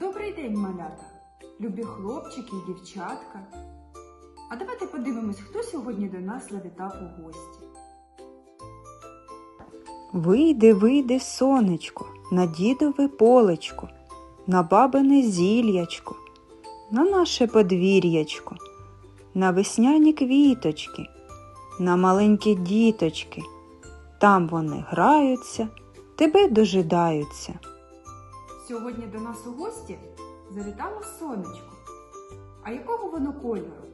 Добрий день, малята, любі хлопчики і дівчатка. А давайте подивимось, хто сьогодні до нас завітав у гості. Вийди, вийди, сонечко, на дідове полечко, на бабине зілячко, на наше подвір'ячко, на весняні квіточки, на маленькі діточки. Там вони граються, тебе дожидаються. Сьогодні до нас у гості завітало сонечко. А якого воно кольору?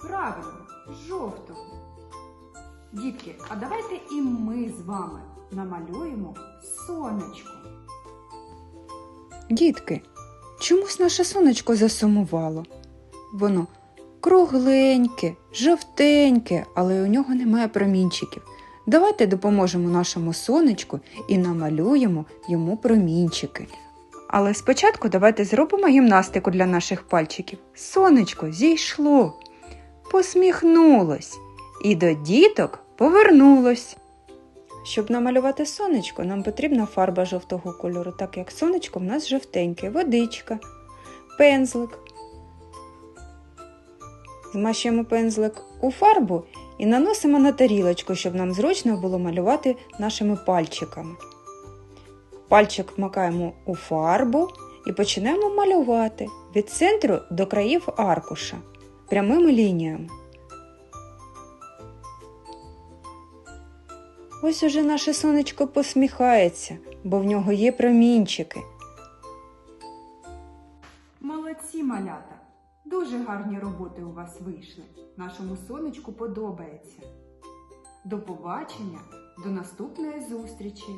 Правильно, жовтого. Дітки, а давайте і ми з вами намалюємо сонечко. Дітки, чомусь наше сонечко засумувало. Воно кругленьке, жовтеньке, але у нього немає промінчиків. Давайте допоможемо нашому сонечку і намалюємо йому промінчики. Але спочатку давайте зробимо гімнастику для наших пальчиків. Сонечко зійшло, посміхнулось і до діток повернулось. Щоб намалювати сонечко, нам потрібна фарба жовтого кольору, так як сонечко в нас жовтеньке, водичка, пензлик. Змащуємо пензлик у фарбу і наносимо на тарілочку, щоб нам зручно було малювати нашими пальчиками. Пальчик вмикаємо у фарбу і починаємо малювати від центру до країв аркуша прямими лініями. Ось уже наше сонечко посміхається, бо в нього є промінчики. Молодці, малята! Дуже гарні роботи у вас вийшли. Нашому сонечку подобається. До побачення, до наступної зустрічі!